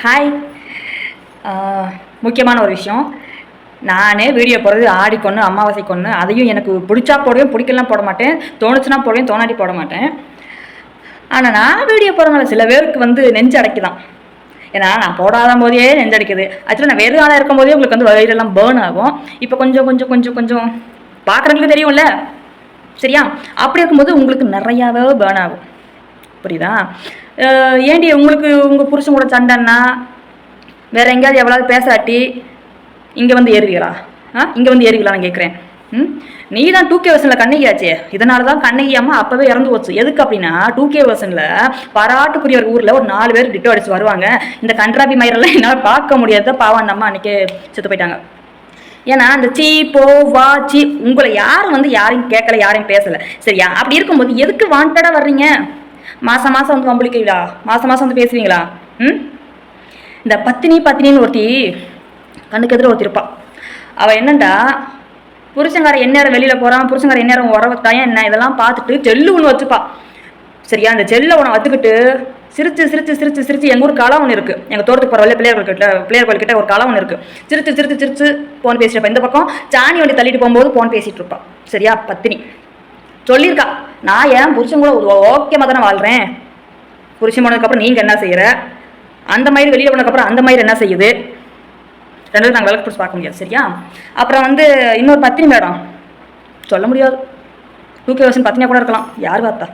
Hi முக்கியமான ஒரு விஷயம். நானே வீடியோ போடுறது ஆடி கொன்று அமாவாசை கொன்று அதையும் எனக்கு பிடிச்சா போடுவேன் பிடிக்கலாம் போட மாட்டேன். தோணுச்சுன்னா போடுவேன் தோணாடி போட மாட்டேன். ஆனால் நான் வீடியோ போடுறதுனால சில பேருக்கு வந்து நெஞ்சு அடைக்குதான். ஏன்னா நான் போடாத போதே நெஞ்சடிக்குது ஆக்சுவலாக நான் வெறும் ஆளாக இருக்கும் போதே உங்களுக்கு வந்து வயிறெல்லாம் பேர்ன் ஆகும். இப்போ கொஞ்சம் கொஞ்சம் கொஞ்சம் கொஞ்சம் பார்க்குறவங்களுக்கு தெரியும்ல? சரியா? அப்படி இருக்கும்போது உங்களுக்கு நிறையாவே பேர்ன் ஆகும். புரியுதா? ஏண்டி உங்களுக்கு உங்கள் புருஷன் கூட சண்டைன்னா வேற எங்கேயாவது எவ்வளோ பேசாட்டி இங்கே வந்து ஏறுவீங்களா? ஆ? இங்கே வந்து ஏறுவீங்களா நான் கேட்குறேன் ம்? நீ தான் டூ கே வருஷனில் கண்ணகியாச்சே. இதனால தான் கண்ணகி அம்மா அப்போவே இறந்து போச்சு. எதுக்கு அப்படின்னா டூ கே வருஷனில் பாராட்டுக்குரிய ஒரு ஊரில் ஒரு நாலு பேர் டிட்டோ அடிச்சு வருவாங்க. இந்த கன்றாபி மயிரெல்லாம் என்னால் பார்க்க முடியாது பாவம் அந்த அம்மா அன்றைக்கே செத்து போயிட்டாங்க. ஏன்னா அந்த சீ போ வா சீ உங்களை யாரும் வந்து யாரையும் கேட்கல யாரையும் பேசலை. சரியா? அப்படி இருக்கும்போது எதுக்கு வாண்டடாக வர்றீங்க? மாதம் மாதம் வந்து வம்பளிக்கிறீங்களா மாதம் மாதம் வந்து பேசுவீங்களா? ம்? இந்த பத்தினி பத்தினின்னு ஒருத்தி கண்ணுக்கு எதிர ஒருத்தி இருப்பாள் அவள் என்னண்டா? புருஷங்கார எந்நேரம் வெளியில் போகிறான் புருஷங்கார எந்நேரம் உறவத்தாயன் என்ன? இதெல்லாம் பார்த்துட்டு செல்லு ஒன்று வச்சுப்பா. சரியா? அந்த செல்லை ஒன்று வச்சுக்கிட்டு சிரிச்சு சிரிச்சு சிரிச்சு சிரிச்சு எங்கள் ஊர் களம் ஒன்று இருக்குது எங்கள் தோட்டத்துக்கு போகிற வழியில் பிள்ளையர்கள் கிட்ட பிள்ளையர்கள் கிட்ட ஒரு களம் ஒன்று இருக்குது சிரிச்சு சிரிச்சு சிரிச்சு ஃபோன் பேசிட்டு இந்த பக்கம் சாணி வண்டி தள்ளிட்டு போகும்போது ஃபோன் பேசிகிட்டு இருப்பா. சரியா? பத்தினி. சொல்லியிருக்கா. நான் ஏன் புருஷன் கூட ஓகேமாக தானே வாழ்கிறேன் புருஷன் போனதுக்கப்புறம் நீங்கள் என்ன செய்கிற அந்த மாதிரி வெளியில் போனதுக்கப்புறம் அந்த மாதிரி என்ன செய்யுது? ரெண்டு நாங்கள் விளக்கு பிடிச்சி பார்க்க முடியாது சரியா? அப்புறம் வந்து இன்னொரு பத்தினி மேடம். சொல்ல முடியாது. டூ கே வருஷன் பத்தினியாக கூட இருக்கலாம். யார் பார்த்தா?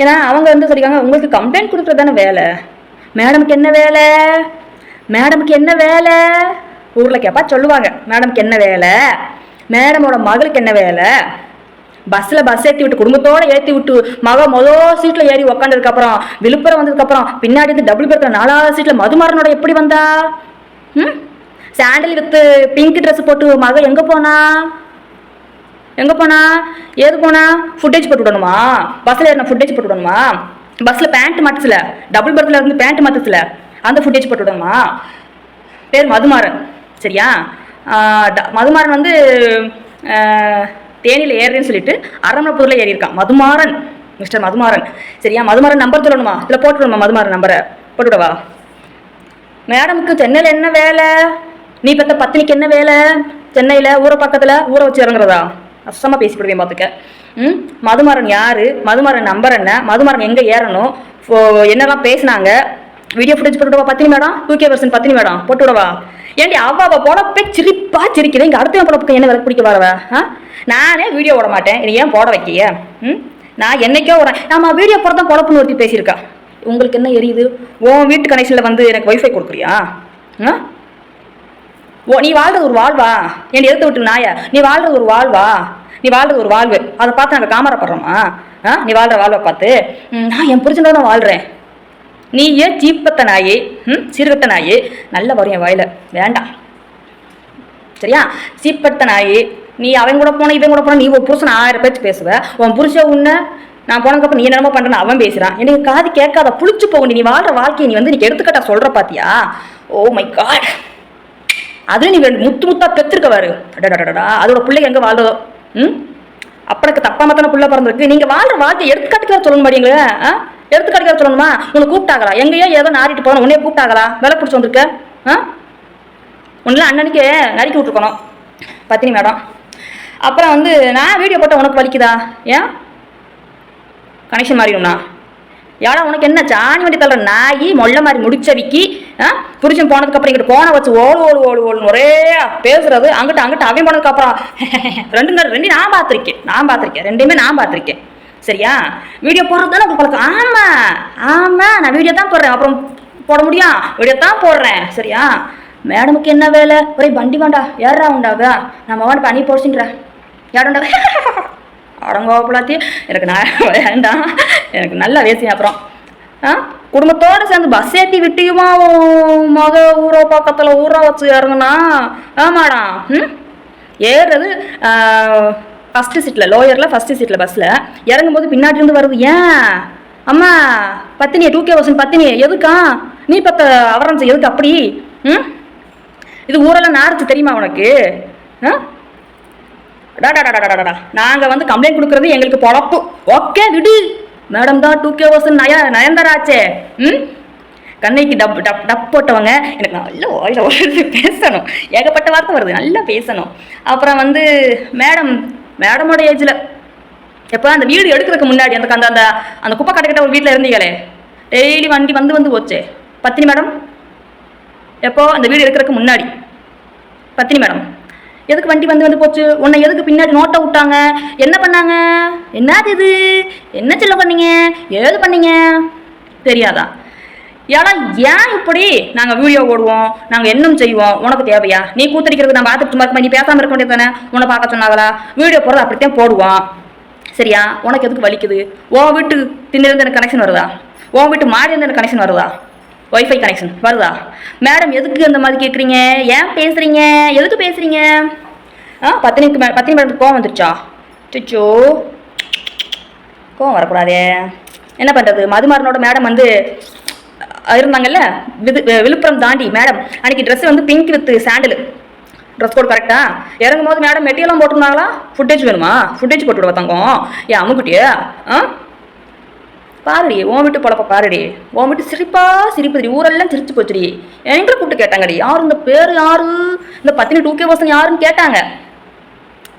ஏன்னா அவங்க வந்து சொல்லிக்காங்க உங்களுக்கு கம்ப்ளைண்ட் கொடுக்குறது தானே வேலை. மேடமுக்கு என்ன வேலை? மேடமுக்கு என்ன வேலை? ஊரில் கேட்பா சொல்லுவாங்க. மேடமுக்கு என்ன வேலை? மேடமோட மகளுக்கு என்ன வேலை? பஸ்ஸில் பஸ் ஏற்றி விட்டு குடும்பத்தோட ஏற்றி விட்டு மக மொதல் சீட்டில் ஏறி உக்காந்ததுக்கப்புறம் விழுப்புரம் வந்ததுக்கப்புறம் பின்னாடி இருந்து டபுள் பேர் நாலாவது சீட்டில் மதுமாறனோட எப்படி வந்தா? ம்? சாண்டில் வித்து பிங்க் ட்ரெஸ் போட்டு மக எங்கே போனா? எங்கே போனா? ஏது போனா? ஃபுட்டேஜ் போட்டு விடணுமா? பஸ்ஸில் ஏறின ஃபுட்டேஜ் போட்டு விடணுமா? பஸ்ஸில் பேண்ட் மாட்டுச்சுல டபுள் பர்த்தில் இருந்து பேண்ட் மாட்டுச்சுல அந்த ஃபுட்டேஜ் போட்டு விடணுமா? பேர் மதுமாறன் சரியா? ட- மதுமாறன் வந்து தேனியில் ஏறுறேன்னு சொல்லிட்டு அரமணப்பூரில் ஏறியிருக்கான். மதுமாறன் மிஸ்டர் மதுமாறன். சரியா? மதுமாறன் நம்பர் சொல்லணுமா? இதில் போட்டுவிடுமா மதுமாறன் நம்பரை போட்டுவிடவா? மேடமுக்கு சென்னையில் என்ன வேலை? நீ பெத்த பத்தினிக்கு என்ன வேலை? சென்னையில் ஊரை பக்கத்தில் ஊரை வச்சு இறங்குறதா? அசமாக பேசிவிடுவேன் பார்த்துக்க. ம்? மதுமாறன் யார்? மதுமாறன் நம்பர் என்ன? மதுமாறன் எங்கே ஏறணும்? ஃபோ- என்னெல்லாம் பேசினாங்க? வீடியோ ஃபுட்டேஜ் போட்டுவிடவா? பத்தினி மேடம் டூ கே பர்சன்ட் பத்தினி மேடம் போட்டு ஏன்டி அவ அவ போடப்பே சிரிப்பா சிரிக்கிறேன் இங்கே அடுத்த போட என்ன விளக்கு பிடிக்க வரவ ஆ? நானே வீடியோ போட மாட்டேன். நீ ஏன் போட வைக்கிய? ம்? நான் என்னைக்கோ வரேன் ஆமாம் வீடியோ போட தான் பொழப்புன்னு ஒருத்தி பேசியிருக்கா? உங்களுக்கு என்ன எரியுது? உன் வீட்டு கனெக்ஷனில் வந்து எனக்கு வைஃபை கொடுக்குறியா? ஆ? ஓ நீ வாழ்றது ஒரு வாழ்வா? என் எடுத்து விட்டு நாயா? நீ வாழ்றது ஒரு வாழ்வா? நீ வாழ்றது ஒரு வாழ்வு. அதை பார்த்து நாங்கள் காமரப்படுறோமா? ஆ? நீ வாழ்ற வாழ்வை பார்த்து. நான் என் புரிஞ்சனோட தான் வாழ்கிறேன் நீ ஏன் சீப்பத்த நாயே ம் சிறுகட்ட நாயே. நல்ல வரும் என் வாயில். வேண்டாம். சரியா? சீப்பட்ட நாயே. நீ அவன் கூட போன இவன் கூட போன நீ ஒரு புருஷன் ஆயிரம் பேச்சு பேசுவ. உன் புருஷன் உன்ன நான் போனதுக்கப்புறம் நீ என்னமோ பண்ணுறேன்னு அவன் பேசுகிறான் எனக்கு காது கேட்காத புளிச்சு போகும் நீ வாழ்ற வாழ்க்கையை நீ வந்து oh நீ எடுத்துக்கட்டா சொல்கிற பாத்தியா? ஓ மை காட் அது நீ முத்து முத்தா பெற்றிருக்க பாரு. அடடடடா அதோட பிள்ளைங்க எங்கே வாழ்றதோ? ம்? அப்பனுக்கு தப்பா மத்தான புள்ள பிறந்திருக்கு. நீங்கள் வாழ்ற வாழ்க்கையை எடுத்துக்காட்டுக்கு சொல்லணும் மாட்டீங்களே ஆ? எடுத்துக்காட்டுக்கு சொல்லணுமா? உன்னை கூப்பிட்டாங்களா? எங்கேயோ ஏதோ நாரிட்டு போன உன்னே கூப்பிட்டாங்களா? விலை பிடிச்சி வந்திருக்க? ஆ? ஒன்றும் அண்ணனுக்கு நறுக்கி விட்ருக்கணும் பத்தினி மேடம். அப்புறம் வந்து நான் வீடியோ போட்டால் உனக்கு வலிக்குதா? ஏன்? கனெக்ஷன் மாறிடும்னா? யாரா உனக்கு என்ன சாணி வண்டி தள்ளுற நாயி மொள்ள மாதிரி முடிச்ச விக்கி ஆ? புருஷன் போனதுக்கப்புறம் இங்கிட்ட போன வச்சு ஓடு ஓடு ஓடு ஓடு ஒரே பேசுறது. அங்கிட்ட அங்கிட்ட அவன் போனதுக்கப்புறம் ரெண்டு ரெண்டையும் ரெண்டு நான் பார்த்துருக்கேன். நான் பார்த்துருக்கேன். ரெண்டையுமே நான் பார்த்துருக்கேன். சரியா? வீடியோ போடுறது உங்களுக்கு பழக்கம் ஆமாம் ஆமாம் நான் வீடியோ தான் போடுறேன். அப்புறம் போட முடியும்? வீடியோ தான் போடுறேன். சரியா? மேடமுக்கு என்ன வேலை? ஒரே வண்டி வேண்டா ஏறா உண்டாவா நம்ம வாண்டு பண்ணி போடுச்சுங்கிற யாருண்டா அடங்கோப்பலாத்தி எனக்கு நான் வேண்டாம். எனக்கு நல்லா வேசி அப்புறம். ஆ? குடும்பத்தோடு சேர்ந்து பஸ் ஏற்றி விட்டியுமா உன் மக ஊரோ பக்கத்தில் ஊரா வச்சு இறங்குனா? ஆமாடா. ம்? ஏறுறது ஃபஸ்ட்டு சீட்டில் லோயரில் ஃபஸ்ட்டு சீட்டில் பஸ்ஸில் இறங்கும்போது பின்னாடி இருந்து வருது ஏன்? அம்மா பத்தினியே டூ கே வசன் பத்தினியே எதுக்கா? நீ பத்த அவரன்ஸ் எதுக்கு அப்படி? ம்? இது ஊரெல்லாம் நாரிச்சு தெரியுமா உனக்கு? ஆ? டாடாடாடாடாடா நாங்கள் வந்து கம்ப்ளைண்ட் கொடுக்குறது எங்களுக்கு பொழப்பு. ஓகே விடு. மேடம் தான் டூ கே வசன் நய நயன்தாராச்சே. ம்? கண்ணைக்கு டப் டப் டப் போட்டவங்க எனக்கு நல்ல வாயில் வருது பேசணும். ஏகப்பட்ட வார்த்தை வருது நல்லா பேசணும். அப்புறம் வந்து மேடம் மேடமோட ஏஜில். எப்போ அந்த வீடு எடுக்கிறதுக்கு முன்னாடி அந்த அந்த அந்த அந்த குப்பை கடைக்கிட்ட ஒரு வீட்டில் இருந்தீங்களே? டெய்லி வண்டி வந்து வந்து போச்சே. பத்தினி மேடம்? எப்போ அந்த வீடு எடுக்கிறதுக்கு முன்னாடி? பத்தினி மேடம். எதுக்கு வண்டி வந்து வந்து போச்சு? உன்னை எதுக்கு பின்னாடி நோட்டை விட்டாங்க? என்ன பண்ணாங்க? என்னது இது? என்ன சொல்ல பண்ணீங்க? ஏது பண்ணீங்க? தெரியாதா? ஏன்னா ஏன் இப்படி நாங்கள் வீடியோ ஓடுவோம் நாங்கள் என்னும் செய்வோம்? உனக்கு தேவையா? நீ கூத்தடிக்கிறது நான் பார்த்துட்டு சும்மா நீ பேசாமல் இருக்க வேண்டியது தானே? உன்னை பார்க்க சொன்னாங்களா? வீடியோ போடுறது அப்படித்தான் போடுவோம் சரியா? உனக்கு எதுக்கு வலிக்குது? ஓ வீட்டு திண்ணிலிருந்து எனக்கு கனெக்ஷன் வருதா? உன் வீட்டு மாறி இருந்து எனக்கு கனெக்ஷன் வருதா? ஒய்ஃபை கனெக்ஷன் வருதா? மேடம் எதுக்கு அந்த மாதிரி கேட்குறீங்க ஏன் பேசுகிறீங்க எதுக்கு பேசுகிறீங்க ஆ பத்தினிக்கு மே பத்தினி மேடம் கோவம் வந்துருச்சா? சிச்சோ கோவம் வரக்கூடாதே. என்ன பண்ணுறது மதுமாறனோட மேடம் வந்து இருந்தாங்கல்ல? விது விழுப்புரம் தாண்டி மேடம் அன்னைக்கு ட்ரெஸ் வந்து pink with sandal dress code கரெக்டா இறங்கும் போது மேடம் மெட்டீரியலாம் போட்டிருந்தாங்களா? ஃபுட்டேஜ் வேணுமா? ஃபுட்டேஜ் போட்டு விடுவா தங்கம். ஏன் அம்முக்குட்டியே ஆ? பாருடி ஓமிட்டு வீட்டு பாருடி. ஓமிட்டு வீட்டு சிரிப்பா சிரிப்புடி ஊரெல்லாம் சிரிச்சு போச்சுடி. எங்களை கூப்பிட்டு கேட்டாங்கடி. யார் இந்த பேர் யாரு? இந்த பத்தினி டூ கே பசங்க யாருன்னு கேட்டாங்க.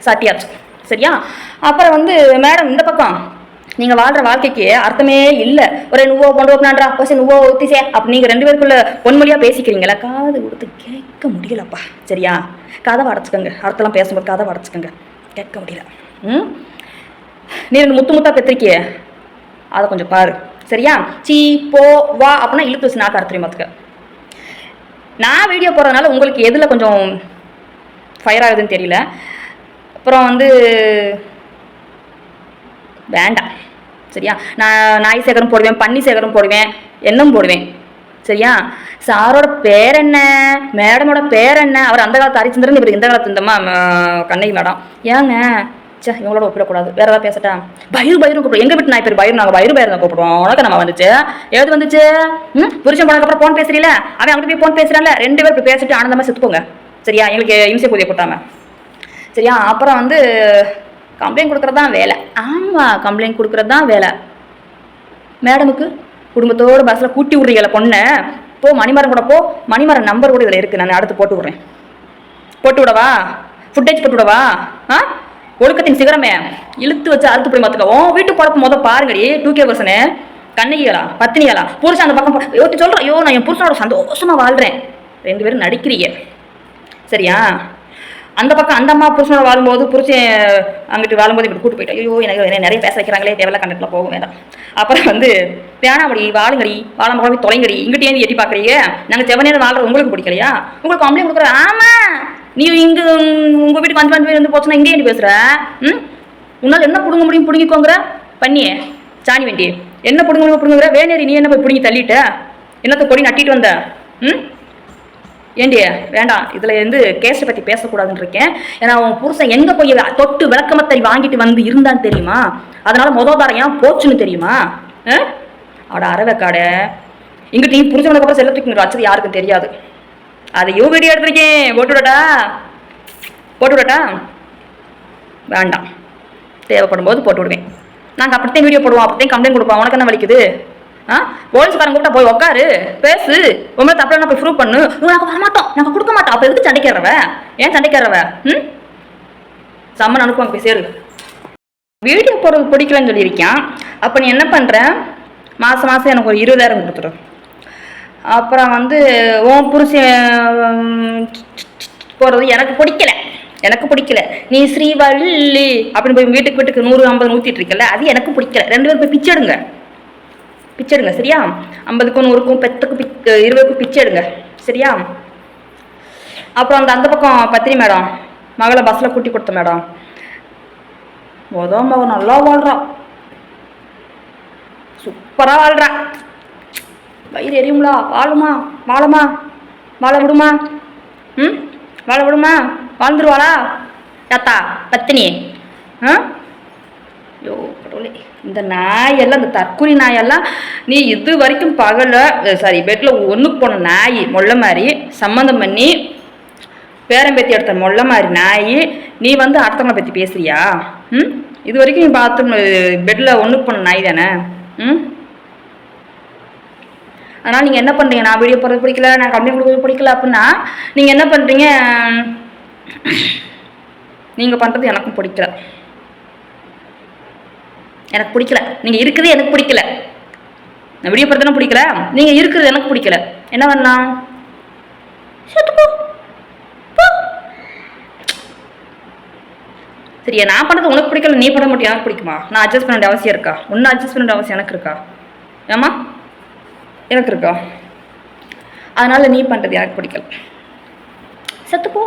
சாட்டியாச்சு சரியா? அப்புறம் வந்து மேடம் இந்த பக்கம். நீங்க வாழ்ற வாழ்க்கைக்கு அர்த்தமே இல்லை. ஒரு நுவோ கொண்டு போனான்றா பசு நுவோ ஒத்திசே அப்ப நீங்க ரெண்டு பேருக்குள்ள பொன்மொழியா பேசிக்கிறீங்களா காது கொடுத்து கேட்க முடியலப்பா. சரியா? கதை அடைச்சிக்கோங்க. அர்த்தம்லாம் பேசும்போது கதை அடைச்சிக்கோங்க. கேட்க முடியல. ம்? நீ ரெண்டு முத்து முத்தா பெற்றிருக்கிய அதை கொஞ்சம் பாரு. சரியா? சீ போ வா அப்படின்னா இழுத்து வச்சு நான் அறுத்துறேன் பார்த்துக்க. நான் வீடியோ போடுறதுனால உங்களுக்கு எதில் கொஞ்சம் ஃபயர் ஆகுதுன்னு தெரியல. அப்புறம் வந்து வேண்டாம். சரியா? நான் நாய் சேகரம் போடுவேன் பன்னி சேகரம் போடுவேன் எண்ணம் போடுவேன். சரியா? சாரோட பேர் என்ன? மேடமோட பேர் என்ன? அவர் அந்த காலத்து ஹரிச்சந்திரன் இவர் இந்த காலத்து இந்தம்மா கண்ணகி மேடம். ஏங்க? சே இவங்களோட ஒப்பிடக்கூடாது. வேற ஏதாவது பேசட்டா? பயிறு பயிரும் கூப்பிடும் எங்க வீட்டு நாய் பேர் பயிர்? நாங்கள் பயிறு பயிர் தான் கூப்பிடுவோம். உனக்கு நம்ம வந்துச்சு? எது வந்துச்சு? ம்? புருஷன் போனதுக்கப்புறம் ஃபோன் பேசுறீல அவன் அங்கிட்டு போய் ஃபோன் பேசுறான்ல? ரெண்டு பேர் இப்படி பேசிட்டு ஆனந்தமா செத்துக்கோங்க சரியா? எங்களுக்கு இம்சை கூதிய கொட்டாம. சரியா? அப்புறம் வந்து கம்ப்ளைண்ட் கொடுக்குறது தான் வேலை. ஆமாம் கம்ப்ளைண்ட் கொடுக்குறது தான் வேலை. மேடமுக்கு குடும்பத்தோடு பஸ்ஸில் கூட்டி விட்றீங்கள பொண்ணை. போ மணிமரம் கூட போ. மணிமரம் நம்பர் கூட இதில் இருக்குது நான் அடுத்து போட்டு விட்றேன். போட்டு விடவா? ஃபுட்டேஜ் போட்டு விடவா? ஆ? ஒழுக்கத்தின் சிகரமே. இழுத்து வச்சு அறுத்து போய் பார்த்துக்க உன் வீட்டு பழப்பு மொதல் பாருங்கடி. டூ கே பர்சனு கண்ணகிகளா பத்தினிகளா புருஷன் அந்த பக்கம் போ- யோசிச்சு சொல்கிறேன் ஐயோ நான் என் புருஷனோட சந்தோஷமாக வாழ்கிறேன் ரெண்டு பேரும் நடிக்கிறீங்க. சரியா? அந்த பக்கம் அந்த அம்மா புருஷனோட வாழும்போது புருஷன் அங்கிட்டு வாழும்போது இப்படி கூட்டு போயிட்டேன். ஐயோ எனக்கு என்ன நிறைய பேச வைக்கிறாங்களே தேவையில்ல கண்டக்டில் போக வேண்டாம். அப்புறம் வந்து பேனாமடி வாழுங்கடி வாழாம போய் தொலைங்கடி இங்கிட்டே ஏன் எட்டி பார்க்குறீங்க? நாங்கள் செவனேரம் வாழ்கிற உங்களுக்கு பிடிக்கலையா? உங்களுக்கு கம்ப்ளைண்ட் கொடுக்குற ஆமாம் நீ இங்கே உங்கள் வீட்டுக்கு வந்து வந்து வந்து போச்சுன்னா இங்கே ஏன் பேசுகிற ம்? உன்னால் என்ன பிடுங்க முடியும் பிடுங்கிக்கோங்கிற? பண்ணியே சாணி வேண்டி. என்ன பிடுங்க முடியும் பிடுங்குற வேணேரி நீ என்ன போய் பிடுங்கி தள்ளிட்ட? என்னத்தை கொடி நட்டிட்டு வந்த? ம்? ஏண்டி வேண்டாம். இதில் வந்து கேஸை பற்றி பேசக்கூடாதுன்னு இருக்கேன். ஏன்னா அவன் புருஷன் எங்கே போய் தொட்டு விளக்கமத்தை வாங்கிட்டு வந்து இருந்தான்னு தெரியுமா? அதனால் மொதல் தாரம் ஏன் போச்சுன்னு தெரியுமா? ஆ? அவட அறவைக்காடை இங்கிட்ட நீ புரிஞ்சவனுக்கு அப்புறம் செல்ல தூக்கி வச்சது யாருக்கும் தெரியாது. அதையும் வீடியோ எடுத்திருக்கேன். போட்டு விடட்டா? போட்டு விடட்டா? வேண்டாம். தேவைப்படும் போது போட்டு விடுவேன். நாங்கள் அப்படித்தான் வீடியோ போடுவோம். அப்படித்தான் கம்ப்ளைண்ட் கொடுப்போம். உனக்கு என்ன வலிக்குது? ஆ? போலீஸ்காரங்க கூப்பிட்டா போய் உட்காரு பேசு. உங்களை தப்பு போய் ப்ரூவ் பண்ணு. நாங்கள் வரமாட்டோம். நாங்கள் கொடுக்க மாட்டோம். அப்போ எதுக்கு சண்டைக்கிறவ? ஏன் சண்டைக்கிறவ? ம்? சம்மன் அனுப்புவாங்க போய் சேரு வீடியோ போடுறது பிடிக்கலன்னு சொல்லியிருக்கேன். அப்போ நீ என்ன பண்ணுற மாதம் மாதம் எனக்கு ஒரு இருபதாயிரம் கொடுத்துரு அப்புறம் வந்து உன் புருஷன் போகிறது எனக்கு பிடிக்கல. எனக்கு பிடிக்கல. நீ ஸ்ரீவள்ளி அப்படின்னு போய் வீட்டுக்கு வீட்டுக்கு நூறு ஐம்பது ஊற்றிட்டு இருக்கல அது எனக்கு பிடிக்கல. ரெண்டு பேரும் போய் பிச்சை எடுங்க. பிச்சை எடுங்க சரியா? ஐம்பதுக்கும் நூறுக்கும் பத்துக்கும் பிச் இருபதுக்கும் பிச்சை எடுங்க சரியா? அப்புறம் அந்த அந்த பக்கம் பத்திரி மேடம் மகளை பஸ்ஸில் கூட்டி கொடுத்த மேடம். மொத மக நல்லா வாழ்கிறான் சூப்பராக வாழ்கிறான் வயிறு எரியும்லா வாழுமா வாழமா வாழ விடுமா? ம்? வாழ விடுமா? வாழ்ந்துருவாளா? தாத்தா பத்தினி ஆ? ஐயோ கடவுளே. இந்த நாயெல்லாம் இந்த தற்கொலை நாயெல்லாம் நீ இது வரைக்கும் பகலில் சாரி பெட்டில் ஒன்றுக்கு போன நாய் மொள்ள மாதிரி சம்மந்தம் பண்ணி பேரம்பேத்தி எடுத்த மொள்ள மாதிரி நாய் நீ வந்து அடுத்தவங்களை பற்றி பேசுறியா? ம்? இது வரைக்கும் நீ பார்த்து பெட்டில் ஒன்றுக்கு போன நாய் தானே? ம்? அதனால் நீங்கள் என்ன பண்ணுறீங்க நான் வீடியோ போடுறது பிடிக்கல நான் கம்மி கொடுக்குறது பிடிக்கல அப்படின்னா நீங்கள் என்ன பண்ணுறீங்க நீங்கள் பண்ணுறது எனக்கும் பிடிக்கல. எனக்கு பிடிக்கல. நீங்கள் இருக்கிறது எனக்கு பிடிக்கல. நான் வீடியோ போடுறதுனா பிடிக்கல? நீங்கள் இருக்கிறது எனக்கு பிடிக்கல. என்ன பண்ணலாம் செத்து போ. சரியா நான் பண்ணது உனக்கு பிடிக்கல நீ பண்ண மட்டும் எனக்கு பிடிக்குமா? நான் அட்ஜஸ்ட் பண்ண வேண்டிய அவசியம் இருக்கா? ஒன்றும் அட்ஜஸ்ட் பண்ண வேண்டிய அவசியம் எனக்கு இருக்கா? ஏமா எனக்கு இருக்கா? அதனால நீ பண்ணுறது எனக்கு பிடிக்கல. செத்துப்போ